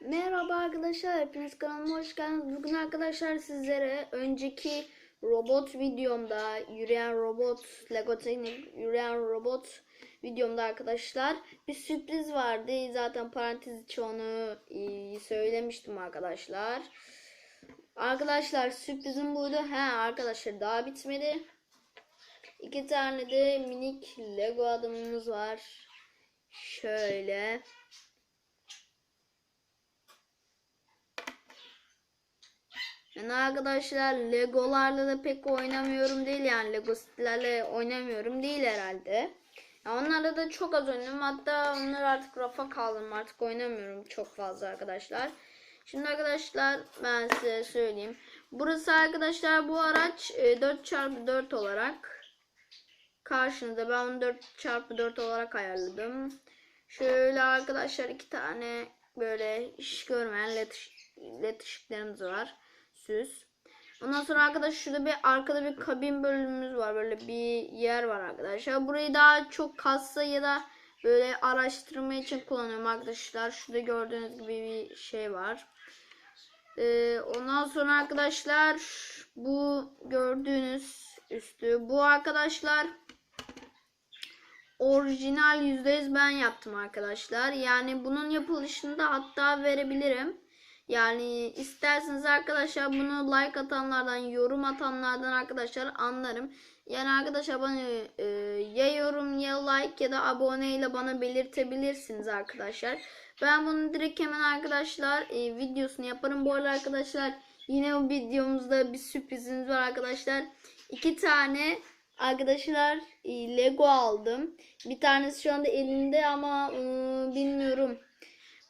Merhaba arkadaşlar, hepiniz kanalıma hoş geldiniz. Bugün arkadaşlar sizlere önceki robot videomda, yürüyen robot, Lego Teknik yürüyen robot videomda arkadaşlar bir sürpriz vardı. Zaten parantez içi onu e, söylemiştim arkadaşlar. Arkadaşlar sürprizim buydu. He arkadaşlar daha bitmedi. İki tane de minik Lego adımımız var. Şöyle. Yani arkadaşlar Legolarla da pek oynamıyorum değil yani Lego City'lerle oynamıyorum değil herhalde. Ya onlarla da çok az oynadım hatta onları artık rafa kaldırdım artık oynamıyorum çok fazla arkadaşlar. Şimdi arkadaşlar ben size söyleyeyim. Burası arkadaşlar bu araç e, 4x4 olarak karşınızda ben onu 4x4 olarak ayarladım. Şöyle arkadaşlar iki tane böyle iş görmeyen led, led ışıklarımız var süs. Ondan sonra arkadaşlar şurada bir arkada bir kabin bölümümüz var. Böyle bir yer var arkadaşlar. Burayı daha çok kassa ya da böyle araştırma için kullanıyorum arkadaşlar. Şurada gördüğünüz gibi bir şey var. Ee, ondan sonra arkadaşlar bu gördüğünüz üstü. Bu arkadaşlar orijinal %100 ben yaptım arkadaşlar. Yani bunun yapılışını da hatta verebilirim. Yani isterseniz arkadaşlar bunu like atanlardan, yorum atanlardan arkadaşlar anlarım. Yani arkadaşlar bana e, ya yorum ya like ya da abone ile bana belirtebilirsiniz arkadaşlar. Ben bunu direkt hemen arkadaşlar e, videosunu yaparım. Bu arada arkadaşlar yine bu videomuzda bir sürprizimiz var arkadaşlar. İki tane arkadaşlar e, Lego aldım. Bir tanesi şu anda elinde ama e, bilmiyorum.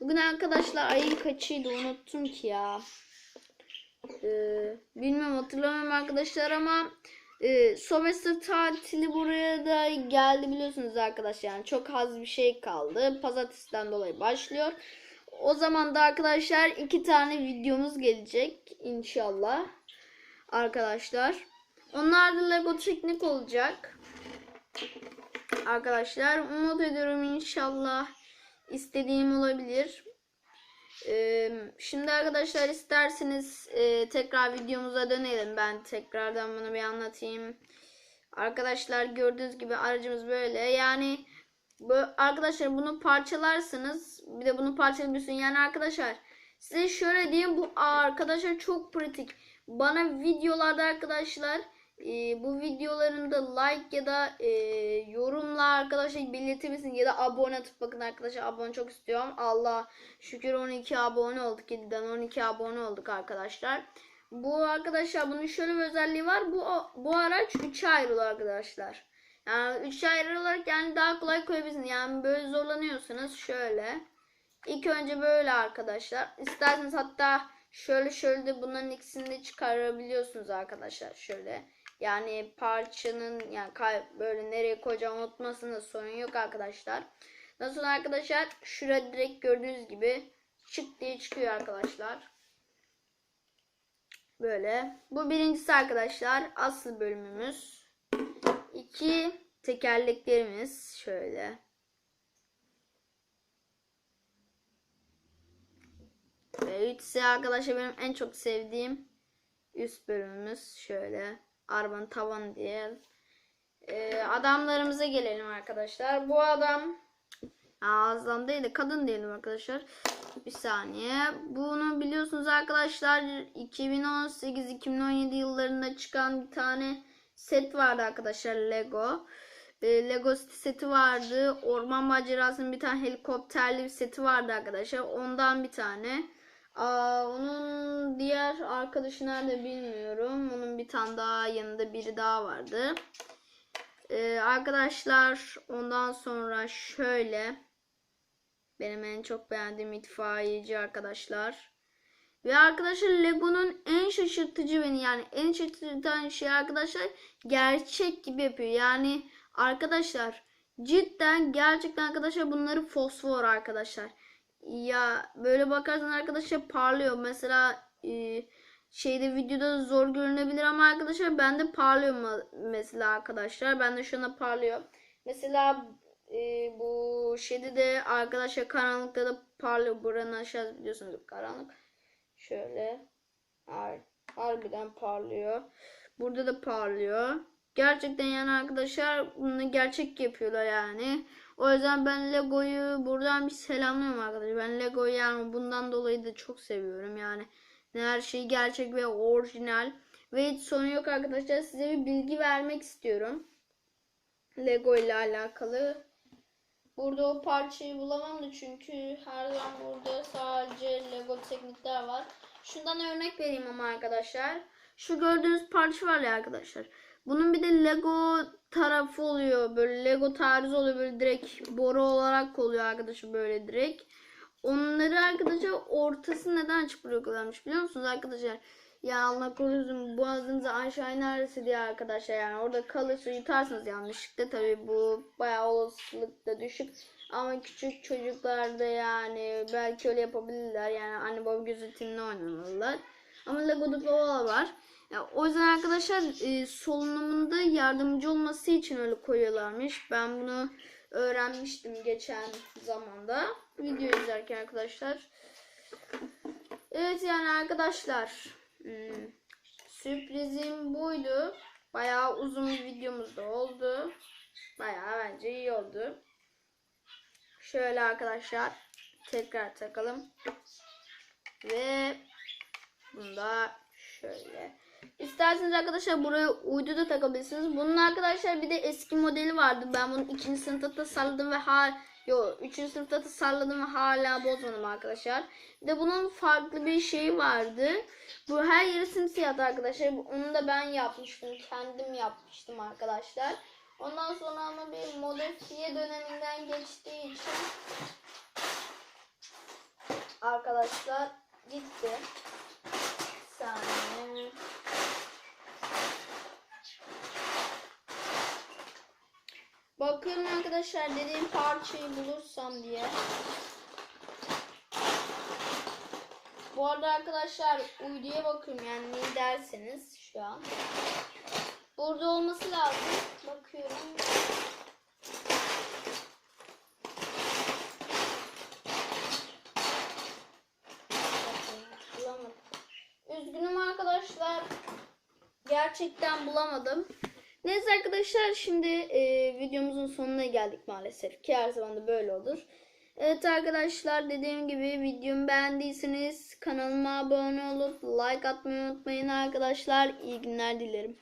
Bugün arkadaşlar ayın kaçıydı unuttum ki ya. Ee, bilmiyorum hatırlamıyorum arkadaşlar ama e, semester tatili buraya da geldi biliyorsunuz arkadaşlar. Yani çok az bir şey kaldı. Pazartesiden dolayı başlıyor. O zaman da arkadaşlar iki tane videomuz gelecek inşallah. Arkadaşlar. Onlar da Lego teknik olacak. Arkadaşlar umut ediyorum inşallah istediğim olabilir. Ee, şimdi arkadaşlar isterseniz e, tekrar videomuza dönelim. Ben tekrardan bunu bir anlatayım. Arkadaşlar gördüğünüz gibi aracımız böyle. Yani bu, arkadaşlar bunu parçalarsınız. Bir de bunu parçalıyorsun. Yani arkadaşlar size şöyle diyeyim bu arkadaşlar çok pratik. Bana videolarda arkadaşlar e, bu videoların da like ya da e, yorumla arkadaşlar belirtebilirsin ya da abone atıp bakın arkadaşlar abone çok istiyorum. Allah şükür 12 abone olduk 7'den 12 abone olduk arkadaşlar. Bu arkadaşlar bunun şöyle bir özelliği var. Bu bu araç 3'e ayrılıyor arkadaşlar. Yani 3'e ayrılarak yani daha kolay koyabilirsiniz. Yani böyle zorlanıyorsanız şöyle. İlk önce böyle arkadaşlar. İsterseniz hatta şöyle şöyle de bunların ikisini de çıkarabiliyorsunuz arkadaşlar. Şöyle. Yani parçanın yani böyle nereye koyacağım unutmasında sorun yok arkadaşlar. Nasıl arkadaşlar? Şurada direkt gördüğünüz gibi çık diye çıkıyor arkadaşlar. Böyle. Bu birincisi arkadaşlar. Asıl bölümümüz. İki tekerleklerimiz şöyle. Ve üçse arkadaşlar benim en çok sevdiğim üst bölümümüz şöyle arabanın tavanı diye. Ee, adamlarımıza gelelim arkadaşlar. Bu adam ağızdan değil de kadın diyelim arkadaşlar. Bir saniye. Bunu biliyorsunuz arkadaşlar 2018-2017 yıllarında çıkan bir tane set vardı arkadaşlar Lego. Ee, Lego seti vardı. Orman macerasının bir tane helikopterli bir seti vardı arkadaşlar. Ondan bir tane. Aa, onun diğer arkadaşı nerede bilmiyorum. Onun bir tane daha yanında biri daha vardı. Ee, arkadaşlar ondan sonra şöyle benim en çok beğendiğim itfaiyeci arkadaşlar. Ve arkadaşlar Lego'nun en şaşırtıcı beni yani en şaşırtıcı şey arkadaşlar gerçek gibi yapıyor. Yani arkadaşlar cidden gerçekten arkadaşlar bunları fosfor arkadaşlar. Ya böyle bakarsan arkadaşlar parlıyor. Mesela e, şeyde videoda zor görünebilir ama arkadaşlar bende parlıyor mesela arkadaşlar. Bende şu anda parlıyor. Mesela e, bu şeyde de arkadaşlar karanlıkta da parlıyor. Buranın aşağısı biliyorsunuz karanlık. Şöyle. Har harbiden parlıyor. Burada da parlıyor. Gerçekten yani arkadaşlar bunu gerçek yapıyorlar yani. O yüzden ben Lego'yu buradan bir selamlıyorum arkadaşlar. Ben Lego'yu yani bundan dolayı da çok seviyorum yani. Her şey gerçek ve orijinal. Ve hiç sorun yok arkadaşlar. Size bir bilgi vermek istiyorum. Lego ile alakalı. Burada o parçayı bulamadım çünkü her zaman burada sadece Lego teknikler var. Şundan örnek vereyim ama arkadaşlar. Şu gördüğünüz parça var ya arkadaşlar. Bunun bir de Lego tarafı oluyor. Böyle Lego tarzı oluyor. Böyle direkt boru olarak oluyor arkadaşlar böyle direkt. Onları arkadaşlar ortası neden açık bırakıyorlarmış biliyor musunuz arkadaşlar? Ya Allah korusun boğazınıza aşağı inerse diye arkadaşlar yani orada kalırsa yutarsınız yanlışlıkla tabii bu bayağı olasılık da düşük. Ama küçük çocuklarda yani belki öyle yapabilirler yani anne baba gözetiminde oynamalılar. Ama Lego'da böyle var. O yüzden arkadaşlar e, solunumunda yardımcı olması için öyle koyuyorlarmış. Ben bunu öğrenmiştim geçen zamanda. Video izlerken arkadaşlar. Evet yani arkadaşlar. hmm, sürprizim buydu. Bayağı uzun bir videomuz da oldu. Bayağı bence iyi oldu. Şöyle arkadaşlar. Tekrar takalım. Ve bunu da şöyle. İsterseniz arkadaşlar buraya uydu da takabilirsiniz. Bunun arkadaşlar bir de eski modeli vardı. Ben bunu ikinci sınıfta tasarladım ve hala Yo, üçüncü sınıfta tasarladım ve hala bozmadım arkadaşlar. Bir de bunun farklı bir şeyi vardı. Bu her yeri simsiyah arkadaşlar. Onu da ben yapmıştım. Kendim yapmıştım arkadaşlar. Ondan sonra ama bir modifiye döneminden geçtiği için arkadaşlar gitti. Bir saniye. Bakıyorum arkadaşlar dediğim parçayı bulursam diye. Bu arada arkadaşlar uyduya bakıyorum yani ne derseniz şu an. Burada olması lazım. Bakıyorum. Bulamadım. Üzgünüm arkadaşlar. Gerçekten bulamadım. Neyse arkadaşlar şimdi e, videomuzun sonuna geldik maalesef ki her zaman da böyle olur. Evet arkadaşlar dediğim gibi videomu beğendiyseniz kanalıma abone olup like atmayı unutmayın arkadaşlar. İyi günler dilerim.